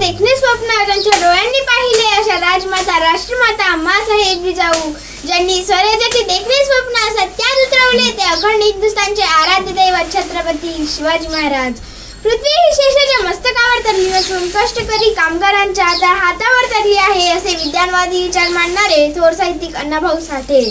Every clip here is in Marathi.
देखणे स्वप्न त्यांच्या डोळ्यांनी पाहिले अशा राजमाता राष्ट्रमाता अम्मासाहेब जिजाऊ ज्यांनी स्वराज्याचे देखणे स्वप्न सत्यात उतरवले ते अखंड हिंदुस्थानचे आराध्य दैवत छत्रपती शिवाजी महाराज. पृथ्वी ही शेषाच्या मस्तकावर तरली नसून कष्टकरी कामगारांच्या त्या हातावर तरली आहे असे विज्ञानवादी विचार मांडणारे थोर साहित्यिक अण्णाभाऊ साठे.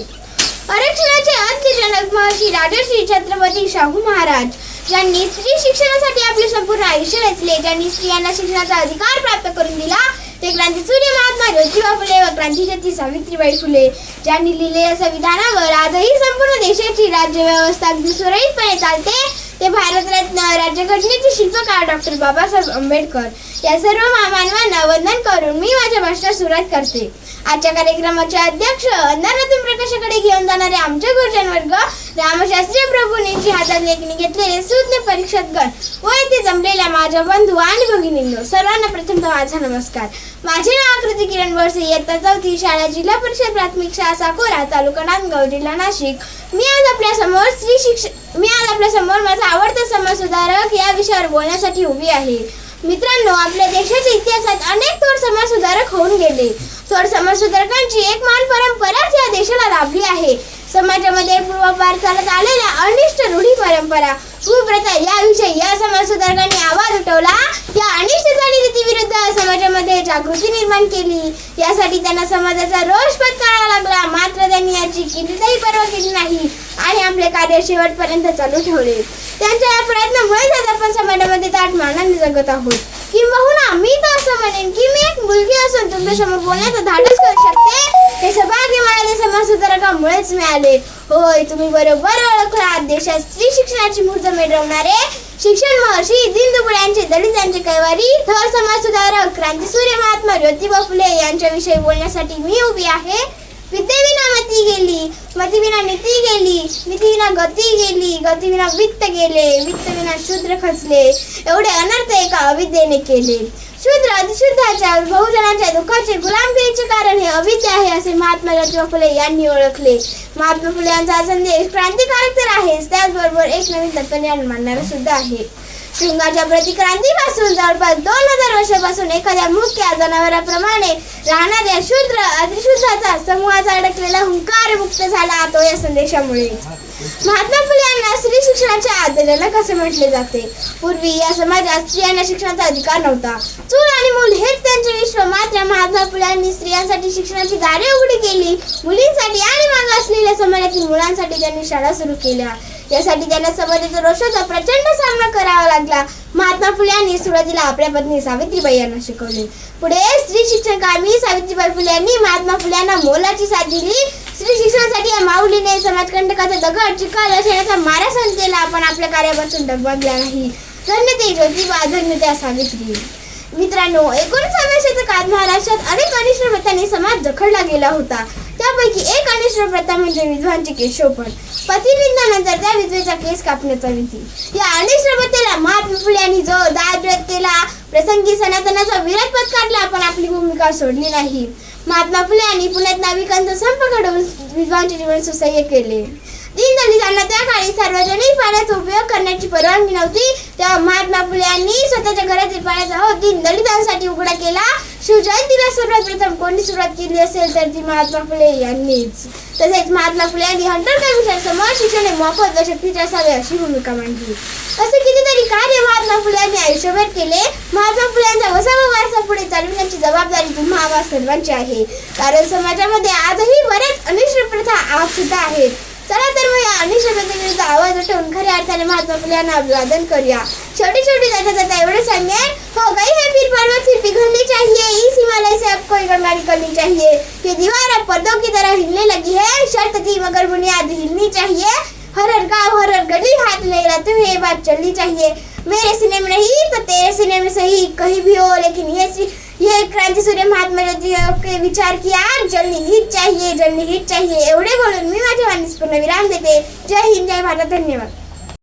आरक्षणाचे आद्यजनक महर्षी राजर्षी छत्रपती शाहू महाराज. ज्यांनी स्त्री शिक्षणासाठी आपले संपूर्ण आयुष्य रचले ज्यांनी स्त्रियांना शिक्षणाचा अधिकार प्राप्त करून दिला ते क्रांतीसूर्य महात्मा ज्योतिबा फुले व क्रांतीज्योती सावित्रीबाई फुले ज्यांनी लिहिलेल्या संविधानावर आजही संपूर्ण देशाची राज्य व्यवस्था अगदी सुरळीतपणे चालते ते भारतरत्न राज्यघटनेचे शिल्पकार डॉक्टर बाबासाहेब आंबेडकर. या सर्व महामानवांना वंदन करून मी माझ्या भाषणात सुरुवात करते. आजच्या कार्यक्रमाचे अध्यक्ष अंधारातून प्रकाशाकडे घेऊन जाणारे आमचे गुरुजन वर्ग रामशास्त्री प्रभूंनी हातात लेखणी घेतलेले सुज्ञ परीक्षातगण व येथे जमलेल्या माझ्या बंधू आणि भगिनींनो सर्वांना प्रथमतः माझा नमस्कार. माझे नाव आकृती किरण बोरसे इयत्ता चौथी शाळा जिल्हा परिषद प्राथमिक शाळा साकोरा तालुका नांदगाव जिल्हा नाशिक. मी आज आपल्यासमोर स्त्री शिक्षण मी आज आपल्यासमोर माझा आवडता समाज सुधारक या विषयावर बोलण्यासाठी उभी आहे. मित्रांनो आपल्या देशाच्या इतिहासात अनेक थोर समाज सुधारक होऊन गेले. थोर समाज सुधारकांची एक मान परंपराच या देशाला लाभली आहे. समाजामध्ये पूर्वापार चालत आलेल्या अनिष्ट रूढी परंपरा कुप्रथा याविषयी या समाज सुधारकांनी आवाज उठवला. या अनिष्ट चालीरीती विरुद्ध समाजामध्ये जागृती निर्माण केली. यासाठी त्यांना समाजाचा रोष पत्करावा लागला. मात्र त्यांनी याची कितीतरी पर्वा केली नाही आणि आपले कार्य शेवटपर्यंत चालू ठेवले. त्यांच्या या प्रयत्नामुळेच आज आपण समाजामध्ये ताट मानाने जगत आहोत. किंबहुना मी तर असं म्हणेन की मी एक मुलगी असून तुमच्यासमोर बोलण्याचं धाडस करू शकतो मला सुधारकामुळेच मिळाले. होय तुम्ही बरोबर ओळखला. देशात स्त्री शिक्षणाची मूर्त मिळवणारे शिक्षण महर्षी दीनदुबळे यांचे दलित यांचे कैवारी थोर समाज सुधारक क्रांतीसूर्य महात्मा ज्योतिबा फुले यांच्याविषयी बोलण्यासाठी मी उभी आहे. विद्येविना मती गेली मतीविना नीती गेली नीतीविना गती गेली गतीविना वित्त गेले वित्तविना शूद्र खचले. एवढे अनर्थ एका अविद्येने केले. शूद्र अतिशुद्धाच्या बहुजनांच्या दुःखाचे गुलामगिरीचे कारण हे अविद्य आहे असे महात्मा ज्योतिबा फुले यांनी ओळखले. महात्मा फुले यांचा संदेश क्रांतिकारक तर आहेच. त्याचबरोबर एक नवीन तत्वज्ञान मानणारा सुद्धा आहे. शृंगाच्या प्रतिक्रांतीपासून जवळपास दोन हजार वर्षापासून एखाद्या मुख्य जनावराप्रमाणे राहणाऱ्या शूद्र अतिशुद्धाचा समूहाचा अडकलेला हुंकार मुक्त झाला तो या संदेशामुळे. महात्मा फुले यांना स्त्री शिक्षणाचे आद्यजनक असे म्हटले जाते? पूर्वी या समाजात स्त्रियांना शिक्षणाचा अधिकार नव्हता. चूल आणि मूल हेच त्यांचे विश्व मात्र महात्मा फुले यांनी स्त्रियांसाठी शिक्षणाची दारे उघडी केली मुलींसाठी आणि माग असलेल्या समाजातील मुलांसाठी त्यांनी शाळा सुरू केल्या. यासाठी त्यांना समाजाच्या रोषाचा प्रचंड सामना करावा लागला. महात्मा फुले यांनी सुरुवातीला आपल्या पत्नी सावित्रीबाई यांना शिकवले. पुढे स्त्री शिक्षण कामी सावित्रीबाई फुले यांनी महात्मा फुले यांना मोलाची साथ दिली. स्त्री शिक्षणासाठी या माऊलीने समाजकंटकाचा दगड चिखल अशा मारा सहन केला. आपण आपल्या कार्यापासून डगमगला नाही. धन्य ते ज्योतिबा धन्य त्या सावित्री. मित्रांनो एकोणीसाव्या शतकात महाराष्ट्रात अनेक अनिष्ट प्रथांनी समाज जखडला गेला होता. त्यापैकी एक अनिष्ट प्रथा म्हणजे विधवांचे केशोपण पतिनिंदानंतर त्या विधवेचा केस कापण्याचा विधी या अनिष्ट प्रथेला महात्मा फुले यांनी जो दाद केला प्रसंगी सनातनाचा विरोध पत्कारला पण आपली भूमिका सोडली नाही महात्मा फुले यांनी पुण्यात नाविकांचा संप घडवून विधवांचे जीवन सुसह्य केले दीनदलितांना त्या काळी सार्वजनिक पाण्याचा उपयोग करण्याची परवानगी नव्हती तेव्हा महात्मा फुले यांनी स्वतःच्या घरातील पाण्याचा हो दिन दलितांसाठी उघडा केला. शिवजयंतीला सर्वात प्रथम कोणी सुरुवात केली असेल तर ती महात्मा फुले यांनीच. तसेच महात्मा फुले यांनी हंटर कमिशन समोर शिक्षण हे मोफत व शक्तीचे असावे अशी भूमिका मांडली. असे कितीतरी कार्य महात्मा फुले यांनी आयुष्यभर केले. महात्मा फुले यांचा वसावा वारसा पुढे चालविण्याची जबाबदारी तुम्हा आम्हा सर्वांची आहे. कारण समाजामध्ये आजही बऱ्याच अनिष्ट प्रथा आज सुद्धा आहेत. चला तर मग या. प्रथेविरुद्ध आवाज़ उठवून खऱ्या अर्थाने महात्मा फुले यांना अभिवादन करूया. शेवटी शेवटी जाता जाता एवढं सांगेन. हो गई है फिर पर्वत फिर पिघलनी चाहिए. इस हिमालय से कोई गंगा निकलनी चाहिए. ये दीवार अब पर्दों की तरह हिलने लगी है. शर्त थी, मगर बुनियाद हिलनी चाहिए. हर हर गाँव हर हर गली, हाथ लहराते हुए ये बात चलनी चाहिए. मेरे सीने में नहीं तो तेरे सीने में सही कहीं भी हो, लेकिन ये ये क्रांती सूर्य महात्मा ज्योतिबा के विचार किया जलनी हिट चाहिए जलनी हिट चाहिए। एवढे बोलून मी माझ्या वाणीस पूर्ण विराम देते. जय हिंद जय भारत धन्यवाद.